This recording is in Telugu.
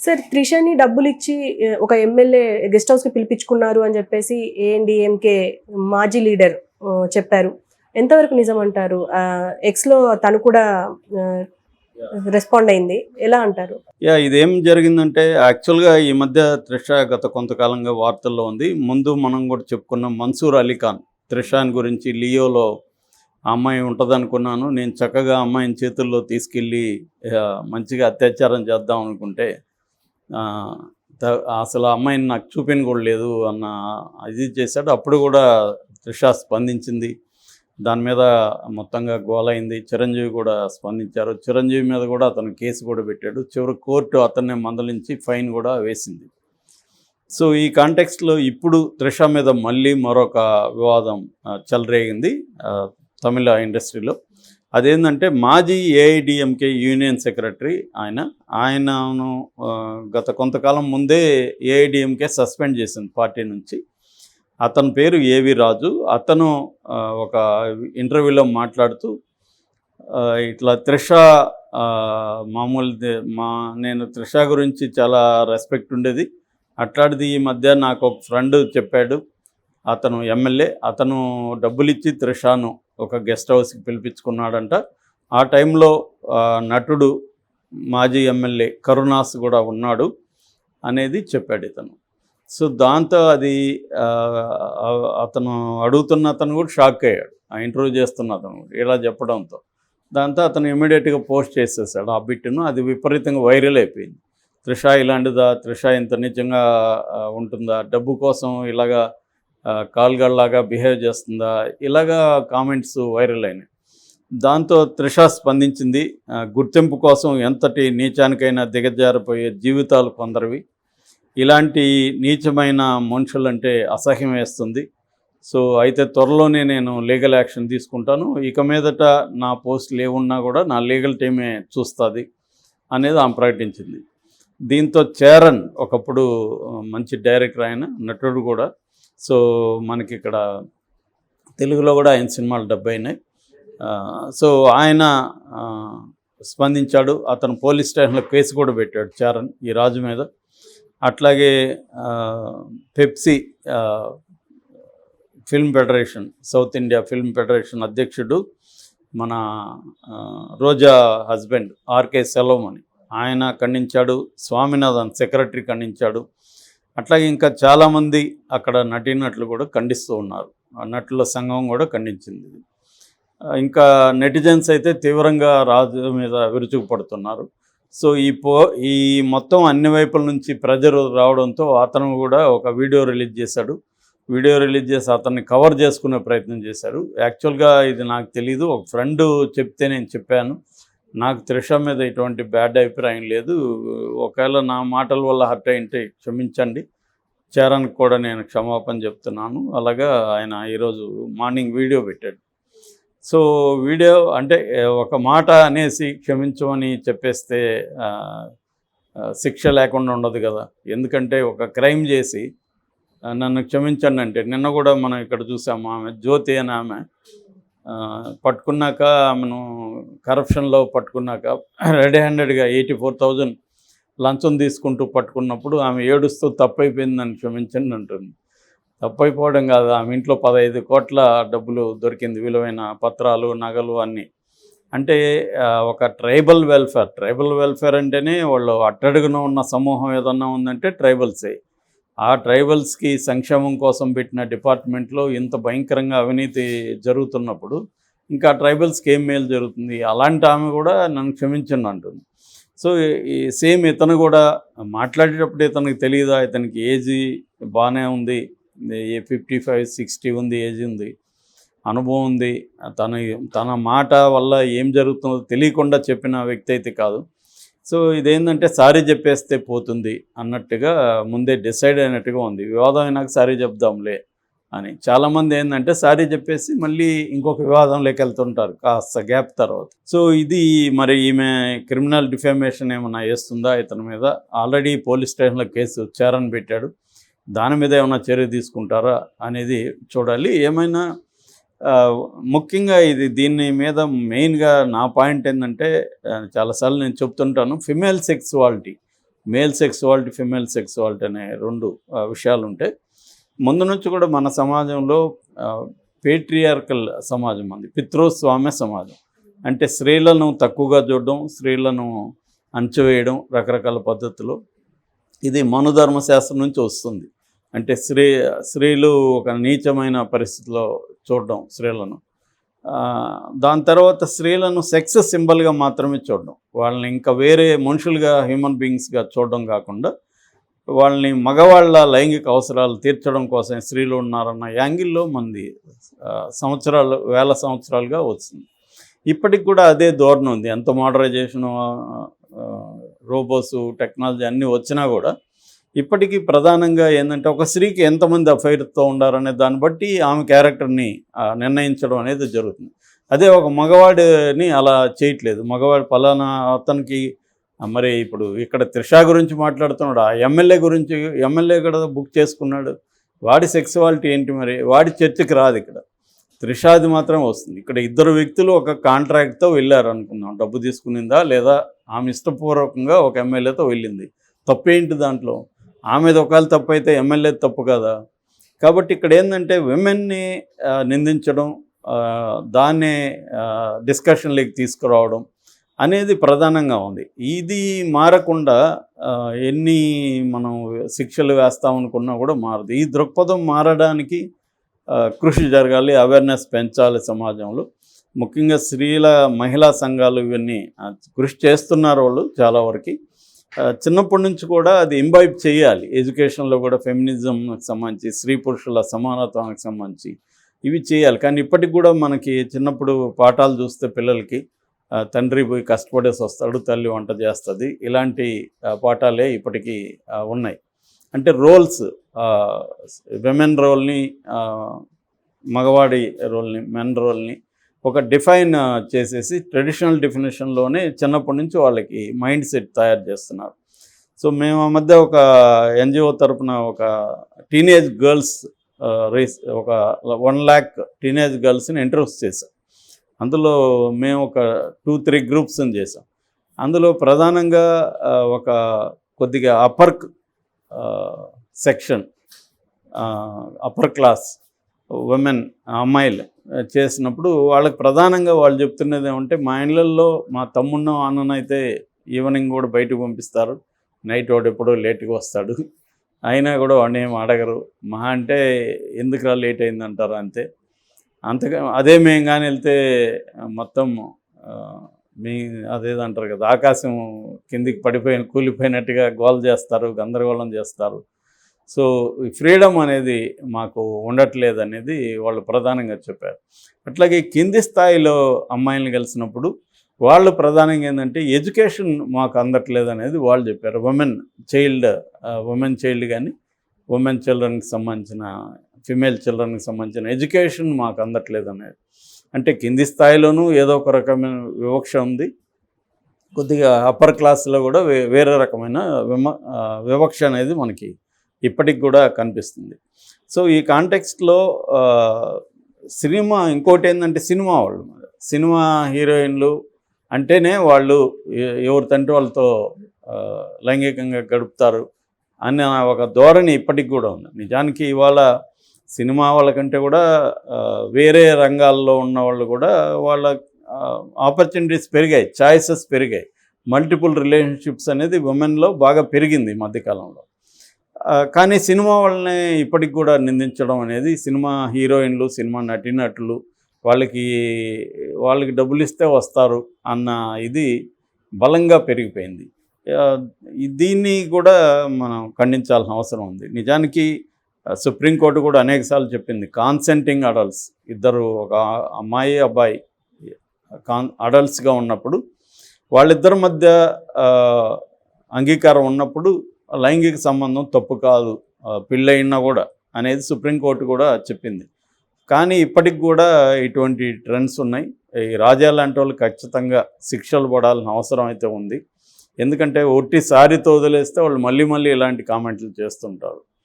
సార్ త్రిషని డబ్బులు ఇచ్చి ఒక ఎమ్మెల్యే గెస్ట్ హౌస్కి పిలిపించుకున్నారు అని చెప్పేసి ఏఎన్డిఎంకే మాజీ లీడర్ చెప్పారు. ఎంతవరకు నిజం అంటారు ఎక్స్లో తను కూడా రెస్పాండ్ అయింది. ఎలా అంటారు? యా ఇదేం జరిగిందంటే యాక్చువల్గా ఈ మధ్య త్రిష గత కొంతకాలంగా వార్తల్లో ఉంది. ముందు మనం కూడా చెప్పుకున్నాం మన్సూర్ అలీ ఖాన్ త్రిషాన్ గురించి లియోలో ఆ అమ్మాయి ఉంటుంది అనుకున్నాను నేను చక్కగా అమ్మాయిని చేతుల్లో తీసుకెళ్ళి మంచిగా అత్యాచారం చేద్దాం అనుకుంటే అసలు ఆ అమ్మాయిని నాకు చూపిన కూడా లేదు అన్న ఇది చేశాడు. అప్పుడు కూడా త్రిష స్పందించింది. దాని మీద మొత్తంగా గోలైంది. చిరంజీవి కూడా స్పందించారు. చిరంజీవి మీద కూడా అతను కేసు కూడా పెట్టాడు. చివరి కోర్టు అతన్ని మందలించి ఫైన్ కూడా వేసింది. సో ఈ కాంటెక్స్ట్లో ఇప్పుడు త్రిష మీద మళ్ళీ మరొక వివాదం చెలరేగింది తమిళ ఇండస్ట్రీలో. అదేంటంటే మాజీ ఏఐడిఎంకే యూనియన్ సెక్రటరీ ఆయన ఆయనను గత కొంతకాలం ముందే ఏఐడిఎంకే సస్పెండ్ చేసింది పార్టీ నుంచి. అతని పేరు ఏవి రాజు. అతను ఒక ఇంటర్వ్యూలో మాట్లాడుతూ ఇట్లా త్రిష మామూలు మా నేను త్రిష గురించి చాలా రెస్పెక్ట్ ఉండేది. అట్లాంటిది ఈ మధ్య నాకు ఒక ఫ్రెండ్ చెప్పాడు. అతను ఎమ్మెల్యే అతను డబ్బులు ఇచ్చి త్రిషాను ఒక గెస్ట్ హౌస్కి పిలిపించుకున్నాడంట. ఆ టైంలో నటుడు మాజీ ఎమ్మెల్యే కరుణాస్ కూడా ఉన్నాడు అనేది చెప్పాడు ఇతను. సో దాంతో అది అతను అడుగుతున్న అతను కూడా షాక్ అయ్యాడు. ఆ ఇంటర్వ్యూ చేస్తున్న అతను కూడా ఇలా చెప్పడంతో. దాంతో అతను ఇమీడియట్గా పోస్ట్ చేసేసాడు ఆ బిట్టును. అది విపరీతంగా వైరల్ అయిపోయింది. త్రిష ఇలాంటిదా? త్రిష ఇంత నిజంగా ఉంటుందా? డబ్బు కోసం ఇలాగా కాల్గల్లాగా బిహేవ్ చేస్తుందా? ఇలాగా కామెంట్స్ వైరల్ అయినాయి. దాంతో త్రిష స్పందించింది గుర్తింపు కోసం ఎంతటి నీచానికైనా దిగజారిపోయే జీవితాలు కొందరివి. ఇలాంటి నీచమైన మనుషులంటే అసహ్యం వేస్తుంది. సో అయితే త్వరలోనే నేను లీగల్ యాక్షన్ తీసుకుంటాను. ఇక మీదట నా పోస్టులు ఏమున్నా కూడా నా లీగల్ టీమే చూస్తుంది అనేది ఆమె ప్రకటించింది. దీంతో చరణ్ ఒకప్పుడు మంచి డైరెక్టర్ ఆయన నటుడు కూడా సో మనకి ఇక్కడ తెలుగులో కూడా ఆయన సినిమాలు డబ్బై అయినాయి సో ఆయన స్పందించాడు. అతను పోలీస్ స్టేషన్లో కేసు కూడా పెట్టాడు చరణ్ ఈ రాజు మీద. అట్లాగే Pepsi film federation South India film federation అధ్యక్షుడు మన రోజా హస్బెండ్ ఆర్కే సెలవం అని ఆయన ఖండించాడు. స్వామినాథన్ సెక్రటరీ ఖండించాడు. అట్లాగే ఇంకా చాలామంది అక్కడ నటినట్లు కూడా ఖండిస్తూ ఉన్నారు. ఆ నటుల సంఘం కూడా ఖండించింది. ఇది. ఇంకా నెటిజన్స్ అయితే తీవ్రంగా రాజు మీద విరుచుకుపడుతున్నారు. సో ఈ పో ఈ మొత్తం అన్ని వైపుల నుంచి ప్రజలు రావడంతో అతను కూడా ఒక వీడియో రిలీజ్ చేశాడు. వీడియో రిలీజ్ చేసి అతన్ని కవర్ చేసుకునే ప్రయత్నం చేశాడు. యాక్చువల్గా ఇది నాకు తెలీదు. ఒక ఫ్రెండ్ చెప్తే నేను చెప్పాను. నాకు త్రిష మీద ఎటువంటి బ్యాడ్ అభిప్రాయం లేదు. ఒకవేళ నా మాటల వల్ల హర్ట్ అయింటే క్షమించండి. చేరానికి కూడా నేను క్షమాపణ చెప్తున్నాను. అలాగా ఆయన ఈరోజు మార్నింగ్ వీడియో పెట్టాడు. సో వీడియో అంటే ఒక మాట అనేసి క్షమించమని చెప్పేస్తే శిక్ష లేకుండా ఉండదు కదా. ఎందుకంటే ఒక క్రైమ్ చేసి నన్ను క్షమించండి అంటే నిన్న కూడా మనం ఇక్కడ చూసాము ఆమె జ్యోతి అని ఆమె పట్టుకున్నాక ఆమెను కరప్షన్లో పట్టుకున్నాక రెడ్ హ్యాండెడ్గా ఎయిటీ ఫోర్ థౌజండ్ లంచం తీసుకుంటూ పట్టుకున్నప్పుడు ఆమె ఏడుస్తూ తప్పైపోయిందని క్షమించండి అంటుంది. తప్పైపోవడం కాదు ఆమె ఇంట్లో పదహైదు కోట్ల డబ్బులు దొరికింది విలువైన పత్రాలు నగలు అన్నీ. అంటే ఒక ట్రైబల్ వెల్ఫేర్ ట్రైబల్ వెల్ఫేర్ అంటేనే వాళ్ళు అట్టడుగున ఉన్న సమూహం ఏదన్నా ఉందంటే ట్రైబల్సే. ఆ ట్రైబల్స్కి సంక్షేమం కోసం పెట్టిన డిపార్ట్మెంట్లో ఇంత భయంకరంగా అవినీతి జరుగుతున్నప్పుడు ఇంకా ట్రైబల్స్కి ఏం మేలు జరుగుతుంది. అలాంటి ఆమె కూడా నన్ను క్షమించండి అంటుంది. సో ఈ సేమ్ ఇతను కూడా మాట్లాడేటప్పుడు ఇతనికి తెలియదా ఇతనికి ఏజ్ బాగానే ఉంది. ఏ ఫిఫ్టీ ఫైవ్ సిక్స్టీ ఉంది ఏజ్ ఉంది అనుభవం ఉంది. తన తన మాట వల్ల ఏం జరుగుతుందో తెలియకుండా చెప్పిన వ్యక్తి అయితే కాదు. సో ఇదేంటంటే సారీ చెప్పేస్తే పోతుంది అన్నట్టుగా ముందే డిసైడ్ అయినట్టుగా ఉంది. వివాదం అయినాక సారీ చెప్దాంలే అని. చాలామంది ఏంటంటే సారీ చెప్పేసి మళ్ళీ ఇంకొక వివాదంలోకి వెళ్తుంటారు కాస్త గ్యాప్ తర్వాత. సో ఇది మరి ఈమె క్రిమినల్ డిఫామేషన్ ఏమైనా వేస్తుందా ఇతని మీద? ఆల్రెడీ పోలీస్ స్టేషన్లో కేసు చేరని పెట్టాడు. దాని మీద ఏమైనా చర్య తీసుకుంటారా అనేది చూడాలి. ఏమైనా ముఖ్యంగా ఇది దీని మీద మెయిన్గా నా పాయింట్ ఏంటంటే చాలాసార్లు నేను చెప్తుంటాను female sexuality male sexuality female sexuality అనే రెండు విషయాలు ఉంటాయి ముందు నుంచి కూడా మన సమాజంలో పేట్రియార్కల్ సమాజం ఉంది పితృస్వామ్య సమాజం. అంటే స్త్రీలను తక్కువగా చూడడం స్త్రీలను అంచవేయడం రకరకాల పద్ధతులు. ఇది మనుధర్మ శాస్త్రం నుంచి వస్తుంది. అంటే స్త్రీ స్త్రీలు ఒక నీచమైన పరిస్థితిలో చూడడం స్త్రీలను. దాని తర్వాత స్త్రీలను సెక్స్ సింబల్గా మాత్రమే చూడడం. వాళ్ళని ఇంకా వేరే మనుషులుగా హ్యూమన్ బీయింగ్స్గా చూడడం కాకుండా వాళ్ళని మగవాళ్ళ లైంగిక అవసరాలు తీర్చడం కోసం స్త్రీలు ఉన్నారన్న యాంగిల్లో మంది సంవత్సరాలు వేల సంవత్సరాలుగా వస్తుంది ఇప్పటికి కూడా అదే ధోరణి ఉంది. ఎంత మోడరైజేషన్ రోబోస్ టెక్నాలజీ అన్నీ వచ్చినా కూడా ఇప్పటికీ ప్రధానంగా ఏంటంటే ఒక స్త్రీకి ఎంతమంది అఫైర్తో ఉండాలనే దాన్ని బట్టి ఆమె క్యారెక్టర్ని నిర్ణయించడం అనేది జరుగుతుంది. అదే ఒక మగవాడిని అలా చేయట్లేదు. మగవాడు పలానా అతనికి మరి ఇప్పుడు ఇక్కడ త్రిష గురించి మాట్లాడుతున్నాడు. ఆ ఎమ్మెల్యే గురించి ఎమ్మెల్యే కూడా బుక్ చేసుకున్నాడు. వాడి సెక్సువాలిటీ ఏంటి మరి? వాడి చర్చకి రాదు ఇక్కడ. త్రిషాది మాత్రం వస్తుంది. ఇక్కడ ఇద్దరు వ్యక్తులు ఒక కాంట్రాక్ట్తో వెళ్ళారు అనుకుందాం. డబ్బు తీసుకునిందా లేదా? ఆమె ఇష్టపూర్వకంగా ఒక ఎమ్మెల్యేతో వెళ్ళింది. తప్పేంటి దాంట్లో? ఆమెది ఒకవేళ తప్పు అయితే ఎమ్మెల్యే తప్పు కదా? కాబట్టి ఇక్కడ ఏంటంటే విమెన్ని నిందించడం దాన్ని డిస్కషన్లోకి తీసుకురావడం అనేది ప్రధానంగా ఉంది. ఇది మారకుండా ఎన్ని మనం శిక్షలు వేస్తామనుకున్నా కూడా మారదు. ఈ దృక్పథం మారడానికి కృషి జరగాలి అవేర్నెస్ పెంచాలి సమాజంలో. ముఖ్యంగా స్త్రీల మహిళా సంఘాలు ఇవన్నీ కృషి చేస్తున్నారు వాళ్ళు చాలా వరకు. చిన్నప్పటి నుంచి కూడా అది ఇంబైబ్ చేయాలి. ఎడ్యుకేషన్లో కూడా ఫెమినిజంకి సంబంధించి స్త్రీ పురుషుల సమానత్వానికి సంబంధించి ఇవి చేయాలి. కానీ ఇప్పటికి కూడా మనకి చిన్నప్పుడు పాఠాలు చూస్తే పిల్లలకి తండ్రి పోయి కష్టపడేసి వస్తాడు తల్లి వంట చేస్తుంది. ఇలాంటి పాఠాలే ఇప్పటికీ ఉన్నాయి. అంటే రోల్స్ విమెన్ రోల్ని మగవాడి రోల్ని మెన్ రోల్ని ఒక డిఫైన్ చేసేసి ట్రెడిషనల్ డెఫినేషన్లోనే చిన్నప్పటి నుంచి వాళ్ళకి మైండ్ సెట్ తయారు చేస్తున్నారు. సో మేము ఆ మధ్య ఒక ఎన్జిఓ తరపున ఒక టీనేజ్ గర్ల్స్ రేస్ ఒక వన్ ల్యాక్ టీనేజ్ గర్ల్స్ని ఇంట్రొడ్యూస్ చేశాం. అందులో మేము ఒక టూ త్రీ గ్రూప్స్ని చేసాం అందులో ప్రధానంగా ఒక కొద్దిగా upper section upper class women అమ్మాయిలు చేసినప్పుడు వాళ్ళకి ప్రధానంగా వాళ్ళు చెప్తున్నది ఏమంటే మా ఇళ్ళల్లో మా తమ్మున్న అన్ననైతే ఈవినింగ్ కూడా బయటకు పంపిస్తారు. నైట్ వాడు ఎప్పుడో లేట్గా వస్తాడు. అయినా కూడా వాడిని ఏం అడగరు. మహా అంటే ఎందుకురా లేట్ అయిందంటారు అంతే. అంతగా అదే మేము కానీ వెళ్తే మొత్తం మీ అదేదంటారు కదా ఆకాశం కిందికి పడిపోయిన కూలిపోయినట్టుగా గోల్ చేస్తారు గందరగోళం చేస్తారు. సో ఫ్రీడమ్ అనేది మాకు ఉండట్లేదు అనేది వాళ్ళు ప్రధానంగా చెప్పారు. అట్లాగే కింది స్థాయిలో అమ్మాయిలను కలిసినప్పుడు వాళ్ళు ప్రధానంగా ఏంటంటే ఎడ్యుకేషన్ మాకు అందట్లేదు అనేది వాళ్ళు చెప్పారు. ఉమెన్ చైల్డ్ ఉమెన్ చైల్డ్ కానీ ఉమెన్ చిల్డ్రన్కి సంబంధించిన ఫిమేల్ చిల్డ్రన్కి సంబంధించిన ఎడ్యుకేషన్ మాకు అందట్లేదు అనేది. అంటే కింది స్థాయిలోనూ ఏదో ఒక రకమైన వివక్ష ఉంది. కొద్దిగా అప్పర్ క్లాస్లో కూడా వేరే రకమైన విమ వివక్ష అనేది మనకి ఇప్పటికి కూడా కనిపిస్తుంది. సో ఈ కాంటెక్స్ట్లో సినిమా ఇంకోటి ఏంటంటే సినిమా వాళ్ళు. సినిమా హీరోయిన్లు అంటేనే వాళ్ళు ఎవరి తండ్రి వాళ్ళతో లైంగికంగా గడుపుతారు అనే ఒక ధోరణి ఇప్పటికి కూడా ఉంది. నిజానికి ఇవాళ సినిమా వాళ్ళకంటే కూడా వేరే రంగాల్లో ఉన్న వాళ్ళు కూడా వాళ్ళ ఆపర్చునిటీస్ పెరిగాయి ఛాయిసెస్ పెరిగాయి. మల్టిపుల్ రిలేషన్షిప్స్ అనేది ఉమెన్లో బాగా పెరిగింది ఈ మధ్యకాలంలో. కానీ సినిమా వాళ్ళని ఇప్పటికి కూడా నిందించడం అనేది సినిమా హీరోయిన్లు సినిమా నటీనటులు వాళ్ళకి వాళ్ళకి డబ్బులు ఇస్తే వస్తారు అన్న ఇది బలంగా పెరిగిపోయింది. దీన్ని కూడా మనం ఖండించాల్సిన అవసరం ఉంది. నిజానికి సుప్రీంకోర్టు కూడా అనేకసార్లు చెప్పింది కాన్సెంటింగ్ అడల్ట్స్ ఇద్దరు ఒక అమ్మాయి అబ్బాయి కాన్ అడల్ట్స్గా ఉన్నప్పుడు వాళ్ళిద్దరి మధ్య అంగీకారం ఉన్నప్పుడు లైంగిక సంబంధం తప్పు కాదు పెళ్ళయినా కూడా అనేది సుప్రీంకోర్టు కూడా చెప్పింది. కానీ ఇప్పటికి కూడా ఇటువంటి ట్రెండ్స్ ఉన్నాయి. ఈ రాజా లాంటి వాళ్ళు ఖచ్చితంగా శిక్షలు పడాల్సిన అవసరం అయితే ఉంది. ఎందుకంటే ఒట్టి సారితో వదిలేస్తే వాళ్ళు మళ్ళీ మళ్ళీ ఇలాంటి కామెంట్లు చేస్తుంటారు.